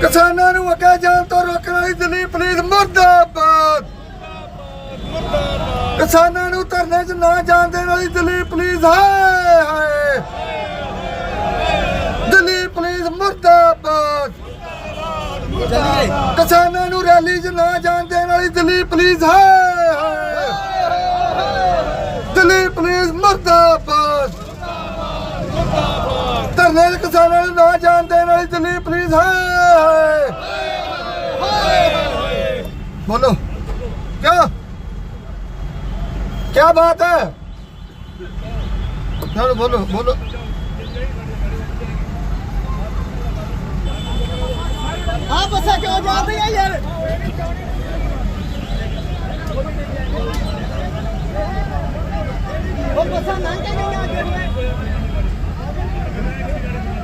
ਕਿਸਾਨਾਂ ਨੂੰ ਅੱਗੇ ਜਾਣ ਤੋਂ ਰੋਕਣ ਵਾਲੀ ਦਿੱਲੀ ਪੁਲਿਸ ਮੁਰਦਾਬਾਦ। ਕਿਸਾਨਾਂ ਨੂੰ ਧਰਨੇ 'ਚ ਨਾ ਜਾਣ ਦੇਣ ਵਾਲੀ ਦਿੱਲੀ ਪੁਲਿਸ, ਹਾਏ ਹਾਏ। ਦਿੱਲੀ ਪੁਲਿਸ ਮੁਰਦਾਬਾਦ। ਕਿਸਾਨਾਂ ਨੂੰ ਰੈਲੀ 'ਚ ਨਾ ਜਾਣ ਦੇਣ ਵਾਲੀ ਦਿੱਲੀ ਪੁਲਿਸ, ਹਾਏ ਹਾਏ। ਦਿੱਲੀ ਪੁਲਿਸ ਮੁਰਦਾਬਾਦ। ਧਰਨੇ 'ਚ ਕਿਸਾਨਾਂ ਨੂੰ ਨਾ ਜਾਣ ਦੇਣ ਵਾਲੀ ਦਿੱਲੀ ਪੁਲਿਸ, ਹਾਏ। बोलो क्या क्या बात है चलो बोलो बोलो आप ऐसा क्यों जा रही है यार वो बसा ना क्या